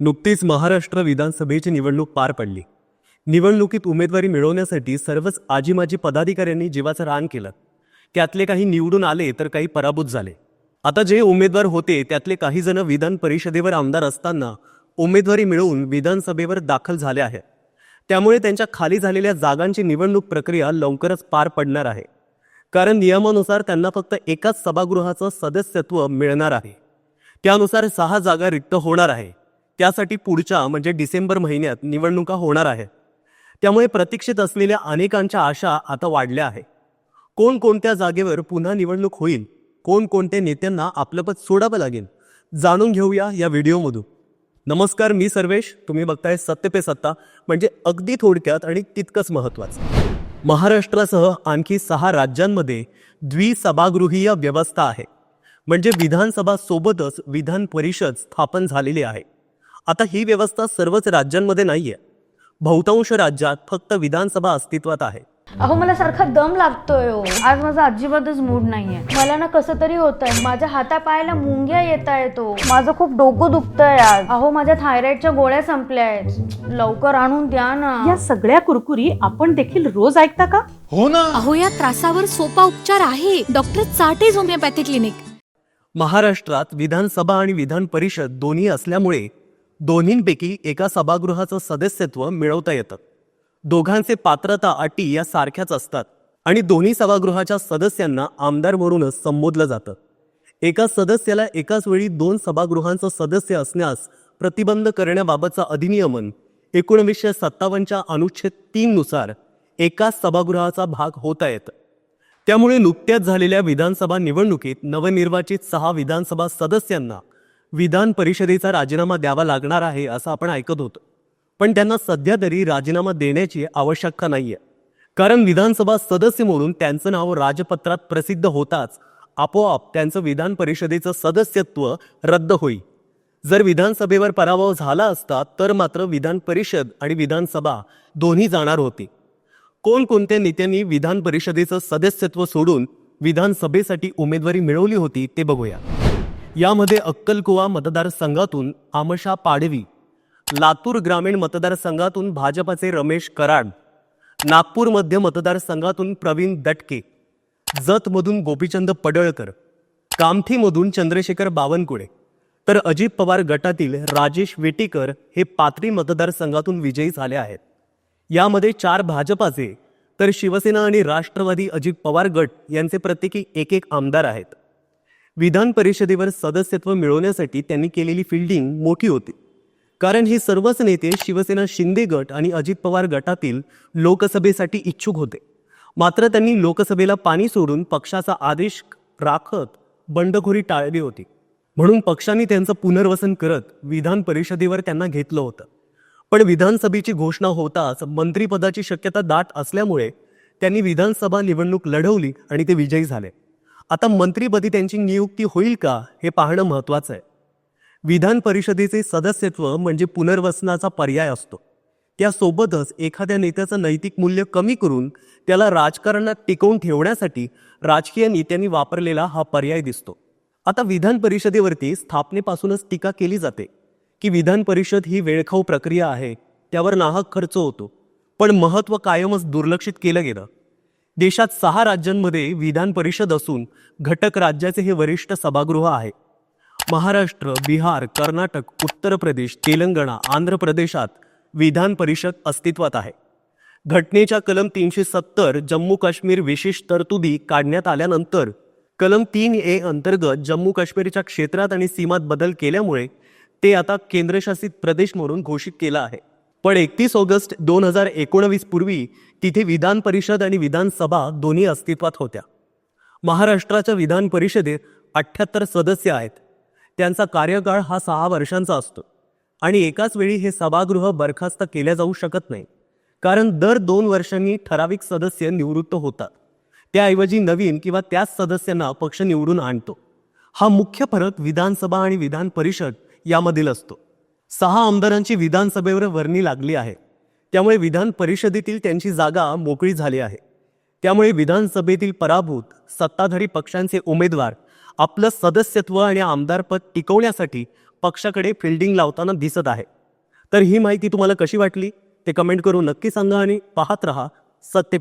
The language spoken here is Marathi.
नुकतीच महाराष्ट्र विधानसभेची निवडणूक पार पडली. निवडणुकीत उमेदवारी मिळवण्यासाठी सर्वच आजीमाजी पदाधिकाऱ्यांनी जीवाचं रान केलं. त्यातले काही निवडून आले तर काही पराभूत झाले. आता जे उमेदवार होते त्यातले काही जण विधान परिषदेवर आमदार असताना उमेदवारी मिळवून विधानसभेवर दाखल झाले आहेत. त्यामुळे त्यांच्या खाली झालेल्या जागांची निवडणूक प्रक्रिया लवकरच पार पडणार आहे. कारण नियमानुसार त्यांना फक्त एकाच सभागृहाचं सदस्यत्व मिळणार आहे. त्यानुसार सहा जागा रिक्त होणार आहे. त्यासाठी पुढच्या म्हणजे डिसेंबर महिन्यात निवडणुका होणार आहे त्यामुळे प्रतीक्षित असलेल्या अनेकांच्या आशा आता वाढल्या आहे कोणकोणत्या जागेवर पुन्हा निवडणूक होईल कोणकोणत्या नेत्यांना आपलं पद सोडावं लागेल जाणून घेऊया या व्हिडिओमधून. नमस्कार मी सर्वेश. तुम्ही बघताय सत्य पे सत्ता म्हणजे अगदी थोडक्यात आणि तितकंच महत्त्वाचं. महाराष्ट्रासह आणखी सहा राज्यांमध्ये द्विसभागृहीय व्यवस्था आहे. म्हणजे विधानसभा सोबतच विधान परिषद स्थापन झालेली आहे. आता ही व्यवस्था सर्वच राज्यांमध्ये नाहीये. बहुतांश राज्यात फक्त विधानसभा अस्तित्वात आहे. अहो मला सारखा दम लागतोय हो. आज माझा अजिबातच मूड नाहीये. मला ना कसं तरी होत आहे माझ्या हातापायाला मुंग्या येत येतो माझं खूप डोकं दुखतंय आज. अहो माझ्या थायरॉइडच्या गोळ्या संपल्या आहेत लवकर आणून द्या ना. या सगळ्या कुरकुरी आपण देखील रोज ऐकता का? हो ना. अहो या त्रासावर सोपा उपचार आहे. डॉक्टर चाटेज होमिओपॅथी क्लिनिक. महाराष्ट्रात विधानसभा आणि विधान परिषद दोन्ही असल्यामुळे दोन्हींपैकी एका सभागृहाचं सदस्यत्व मिळवता येतं. दोघांचे पात्रता अटी या सारख्याच असतात आणि दोन्ही सभागृहाच्या सदस्यांना आमदार म्हणूनच संबोधलं जातं. एका सदस्याला एकाच वेळी दोन सभागृहांचं सदस्य असण्यास प्रतिबंध करण्याबाबतचा अधिनियमन एकोणवीसशे सत्तावन्नच्या अनुच्छेद तीननुसार एकाच सभागृहाचा भाग होता येतं. त्यामुळे नुकत्याच झालेल्या विधानसभा निवडणुकीत नवनिर्वाचित सहा विधानसभा सदस्यांना विधान परिषदेचा राजीनामा द्यावा लागणार आहे असं आपण ऐकत होतो. पण त्यांना सध्या तरी राजीनामा देण्याची आवश्यकता नाहीये. कारण विधानसभा सदस्य म्हणून त्यांचं नाव राजपत्रात प्रसिद्ध होताच आपोआप त्यांचं विधान परिषदेचं सदस्यत्व रद्द होईल. जर विधानसभेवर पराभव झाला असता तर मात्र विधान परिषद आणि विधानसभा दोन्ही जाणार होती. कोणकोणत्या नेत्यांनी विधान परिषदेचं सदस्यत्व सोडून विधानसभेसाठी उमेदवारी मिळवली होती ते बघूया. यामध्ये अक्कलकुवा मतदारसंघातून आमशा पाडवी लातूर ग्रामीण मतदारसंघातून भाजपाचे रमेश कराड नागपूर मध्य मतदारसंघातून प्रवीण दटके जतमधून गोपीचंद पडळकर कामठीमधून चंद्रशेखर बावनकुळे तर अजित पवार गटातील राजेश वेटीकर हे पात्री मतदारसंघातून विजयी झाले आहेत. यामध्ये चार भाजपाचे तर शिवसेना आणि राष्ट्रवादी अजित पवार गट यांचे प्रत्येकी एक एक आमदार आहेत. विधान परिषदेवर सदस्यत्व मिळवण्यासाठी त्यांनी केलेली फिल्डिंग मोठी होती. कारण हे सर्वच नेते शिवसेना शिंदे गट आणि अजित पवार गटातील लोकसभेसाठी इच्छुक होते. मात्र त्यांनी लोकसभेला पाणी सोडून पक्षाचा आदेश राखत बंडखोरी टाळली होती. म्हणून पक्षाने त्यांचं पुनर्वसन करत विधान परिषदेवर त्यांना घेतलं होतं. पण विधानसभेची घोषणा होताच मंत्रिपदाची शक्यता दाट असल्यामुळे त्यांनी विधानसभा निवडणूक लढवली आणि ते विजयी झाले. आता मंत्रीपदी त्यांची नियुक्ती होईल का हे पाहणं महत्त्वाचं आहे. विधान परिषदेचे सदस्यत्व म्हणजे पुनर्वसनाचा पर्याय असतो. त्यासोबतच एखाद्या नेत्याचं नैतिक मूल्य कमी करून त्याला राजकारणात टिकवून ठेवण्यासाठी राजकीय नेत्यांनी वापरलेला हा पर्याय दिसतो. आता विधान परिषदेवरती स्थापनेपासूनच टीका केली जाते की विधान परिषद ही वेळखाऊ प्रक्रिया आहे त्यावर नाहक खर्च होतो. पण महत्त्व कायमच दुर्लक्षित केलं गेलं. देशात सहा राज्यांमध्ये विधान परिषद असून घटक राज्याचे हे वरिष्ठ सभागृह आहे. महाराष्ट्र बिहार कर्नाटक उत्तर प्रदेश तेलंगणा आंध्र प्रदेशात विधान परिषद अस्तित्वात आहे. घटनेच्या कलम तीनशे सत्तर जम्मू काश्मीर विशेष तरतुदी काढण्यात आल्यानंतर कलम तीन ए अंतर्गत जम्मू काश्मीरच्या क्षेत्रात आणि सीमात बदल केल्यामुळे ते आता केंद्रशासित प्रदेश म्हणून घोषित केलं आहे. पण एकतीस ऑगस्ट दोन हजार एकोणवीस पूर्वी तिथे विधान परिषद आणि विधानसभा दोन्ही अस्तित्वात होत्या. महाराष्ट्राच्या विधान परिषदेत अठ्ठ्याहत्तर सदस्य आहेत. त्यांचा कार्यकाळ हा सहा वर्षांचा असतो आणि एकाच वेळी हे सभागृह बरखास्त केल्या जाऊ शकत नाही. कारण दर दोन वर्षांनी ठराविक सदस्य निवृत्त होतात. त्याऐवजी नवीन किंवा त्याच सदस्यांना पक्ष निवडून आणतो. हा मुख्य फरक विधानसभा आणि विधान परिषद यामधील असतो. सहा आमदारांची विधानसभेवर वर्णी लागली आहे. त्यामुळे विधान परिषदेतील त्यांची जागा मोकळी झाली आहे. त्यामुळे विधानसभेतील पराभूत सत्ताधारी पक्षांचे उमेदवार आपलं सदस्यत्व आणि आमदारपद टिकवण्यासाठी पक्षाकडे फिल्डिंग लावताना दिसत आहे. तर ही माहिती तुम्हाला कशी वाटली? ते कमेंट करून नक्की सांगा आणि पाहत रहा सत्य